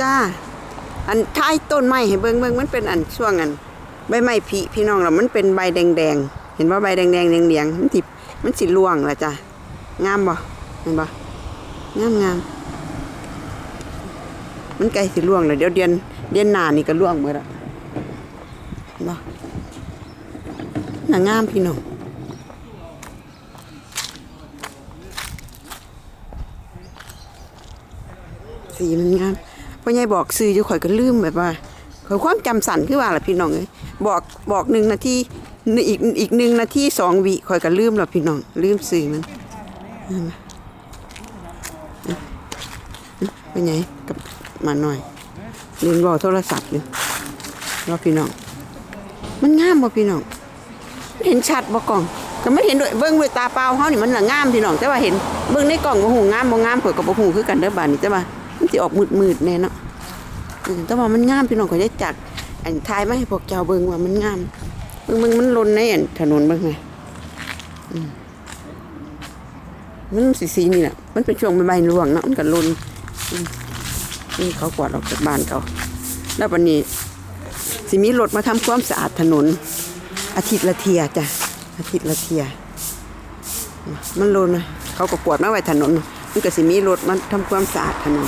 จ้า อันท้ายต้นไม้ให้เบิ่งเบิ่งมันเป็นอันช่วงอันใบไม้ผลิพี่น้องแล้วมันเป็นใบแดงๆเห็นว่าใบแดงๆเหลียงๆมันสิมันสิร่วงละจ้างามบ่เห็นบ่งามงามมันใกล้สิร่วงแล้วเดี๋ยวเดือนเดือนหน้านี่ก็ร่วงหมดล้วเห็นบ่น่างามพี่น้องสีมันงาม อใหญ่บอกซื้ออยู่ข่อยก็ลืมแบบว่าข่อยความจำสั่นคือว่าล่ะพี่น้องเอ้ยบอกบอกหนึ่งนาทีอีกอีกหนึ่งนาทีสองวิข่อยก็ลืมแล้วพี่น้องลืมซื้อมันนไหมพ่อใหญ่กับมาหน่อยเรียนบอกโทรศัพท์อยู่ว่าพี่น้อง มันงามบ่พี่น้องเห็นชัดบ่กล้องก็ไม่เห็นด้วยเบิ่งด้วยตาเปล่าเฮานี่มันน่ะงามพี่น้องแต่ว่าเห็นเบิ่งในกล้องบ่ฮู้งามบ่งามข่อยก็บ่ฮู้คือกันเด้อบัดนี้แต่ว่า มันสิออกมืดๆแน่เนาะเออแต่ว่ามันงามพี่น้องก็ได้จัดอันทายมาให้พวกเจ้าเบิ่งว่ามันงามเบิ่งเบิ่งมันลนในอันถนนเบิ่งไงอืมมันสีสีนี่แหละมันเป็นช่วงใบร่วงเนาะมันก็ลนอืมนี่เขากวาดออกจากบ้านเขาแล้ววันนี้สิมีรถมาทำความสะอาดถนน อาทิตย์ละเทียจ้ะอาทิตย์ละเทีย มันลนนะเขาก็กวาดมาไว้ถนนมันก็สิมีรถมาทำความสะอาดถนน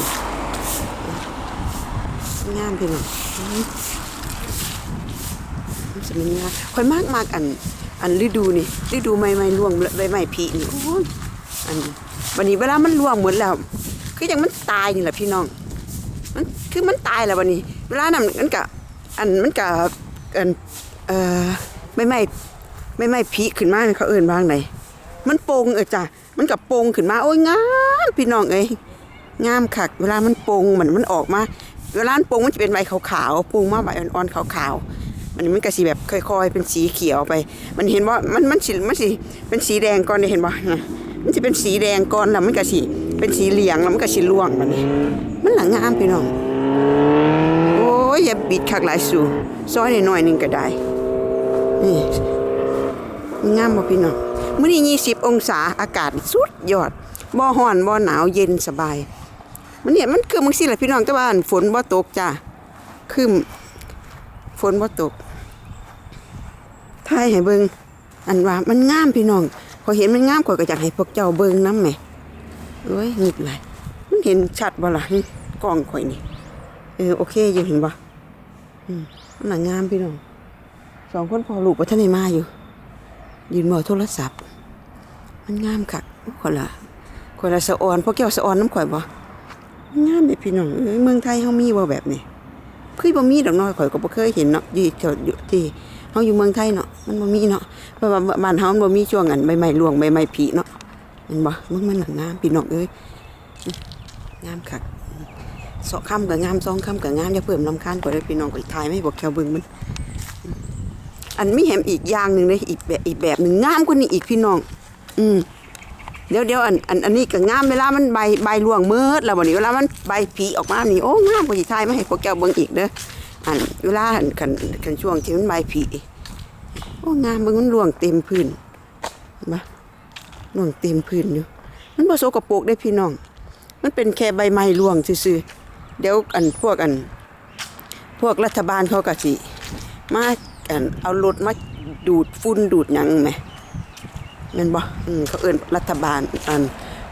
งามพี่น้องมันจะมีงามค่อยมากมากอัน อันฤดูนี่ฤดูใหม่ใหม่ร่วงใบไม้ผลินี่โอ้ยอันวันนี้เวลามันร่วงหมดแล้ว คืออย่างมันตายนี่แหละพี่น้อง มันคือมันตายแล้ววันนี้ เวลานั้นมันกะอันมันกะอันเอ่อไม่ไม่ไม่ไม่ผีขึ้นมาเขาเอื่นวางไหนมันโป่งเออจ้ะมันกับโป่งขึ้นมาโอ้ยงามพี่น้องเอ้ยงามคัก เวลามันโป่งเหมันมันออกมา เวลามันโป่งมันจะเป็นใบขาวๆโป่งมาใบอ่อนๆขาวๆมันมันก็สีแบบค่อยๆ เป็นสีเขียวไป มันเห็นว่ามันมันสิมันสิเป็นสีแดงก่อนเห็นบ่นะมันจะเป็นสีแดงก่อนแล้วมันก็สีเป็นสีเหลืองแล้วมันก็สีร่วงมันนี่มันหลังงามพี่น้องโอ้ยอย่าบิดคักหลายสู่ซอยหน่อยหนึ่งก็ได้นี่งามบ่พี่น้องมื้อนี้20 องศาอากาศสุดยอดบ่ร้อนบ่หนาวเย็นสบาย มันเนี่ยมันคือมึงสิล่ะพี่น้องแต่ว่าฝนบ่ตกจ้าคือฝนบ่ตกถ่ายให้เบิงอันว่ามันงามพี่น้องพอเห็นมันงามข่อยก็อยากให้พวกเจ้าเบิ่งน้ำแหมเอ้ยหงึดหลยมันเห็นชัดบ่ล่ะกล้องข่อยนี่เออโอเคอยู่เห็นปะอืมมันหนังงามพี่น้องสองคนพอลูกว่าท่านได้มาอยู่ ยืนมอโทรศัพท์ มันงามคักคนละคนละสะออนพวกแก้วสะออนน้ำข่อยบ่ งามเลยพี่น้องเมืองไทยเฮามีบ่แบบนี้คือบ่มีดอกน้อยข่อยก็บ่เคยเห็นเนาะอยู่แถวอยู่ที่เฮาอยู่เมืองไทยเนาะมันบ่มีเนาะเพราะว่าบ้านเฮามันบ่มีช่วงอันใบไม้ร่วงใบไม้ผลิเนาะเห็นบ่มันมันหนังงามพี่น้องเอ้ยงามคักสองคำกับงามสองคำกับงามอย่าเพิ่มลำคาญกว่าเลยพี่น้องก็อีกทายไม่บอกแควเบิ่งมัน อันมีแหมอีกอย่างหนึ่งเลยอีกแบบอีกแบบหนึ่งงามกว่านี้อีกพี่น้อง อืม เดี๋ยวเดี๋ยวอันอันอันนี้ก็งามเวลามันใบใบร่วงเมิดแล้ววันนี้เวลามันใบผีออกมานี่โอ้งามกว่าอีกทายไม่ให้พวกแกวเบิ่งอีกเด้ออันเวลาอันคันคันช่วงที่มันใบผีโอ้งามเบิ่งมันร่วงเต็มพื้นเห็นปะร่วงเต็มพื้นอยู่มันบ่โสกปรกได้พี่น้อง มันเป็นแค่ใบไม้ร่วงซื่อๆเดี๋ยวอันพวกอัน พวกรัฐบาลเขาก็สิมาอันเอารถมาดูดฝุ่นดูดหยังแหม แม่นบ่อืมเขาเอิ้นรัฐบาลอัน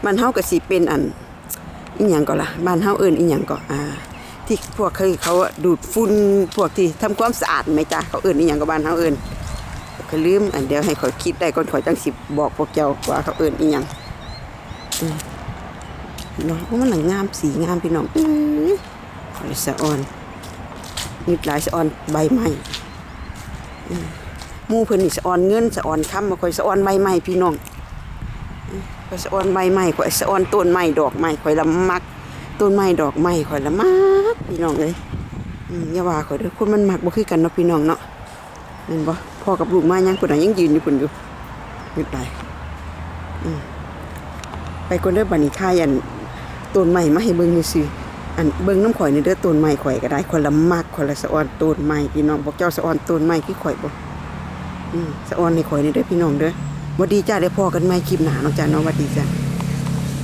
มันเฮาก็สิเป็นอันอีหยังก็ล่ะบ้านเฮาเอิ้นอีหยังก็อ่า ที่พวกเคยเขาดูดฝุ่นพวกที่ทำความสะอาดไหมจ้ะเขาเอิ้นอีหยังก็บ้านเฮาเอิ้นก็ลืมอันเดียวให้ข่อยคิดได้ก่อนข่อยจังสิบอกพวกเจ้าว่าเขาเอิ้นอีหยังพี่น้องมันหนังงามสีงามพี่น้องเอ้ยขอยสะออนมีหลายสะออนใบไม้อืม มู่เพิ่นนี่สะออนเงินสะออนคำมาคอยสะออนใบไม้พี่น้องอืมข่อยสะออนใบไม้ข่อยสะออนต้นไม้ดอกไม้ข่อยละมักต้นไม้ดอกไม้ข่อยละมักพี่น้องเอ้ยอย่าว่าข่อยเด้อคนมันมักบ่คือกันเนาะพี่น้องเนาะเห็นบ่พ่อกับลูกมายังพุ่นน่ะยังยืนอยู่พุ่นอยู่นึกได้ไปคนเด้อบัดนี้ทายันต้นใหม่มาให้เบิ่งนี่สิอันเบิ่งน้ำข่อยนี่เด้อต้นใหม่ข่อยก็ได้คนละมักคนละสะออนต้นใหม่พี่น้องบอกเจ้าสะออนต้นใหม่คือข่อยบ่อืม สะออนในข่อยนี่เด้อพี่น้องเด้อบ่ดีจ้าได้พอกันไหมคลิปหนาเนาะจ้าเนาะวัดดีจ้า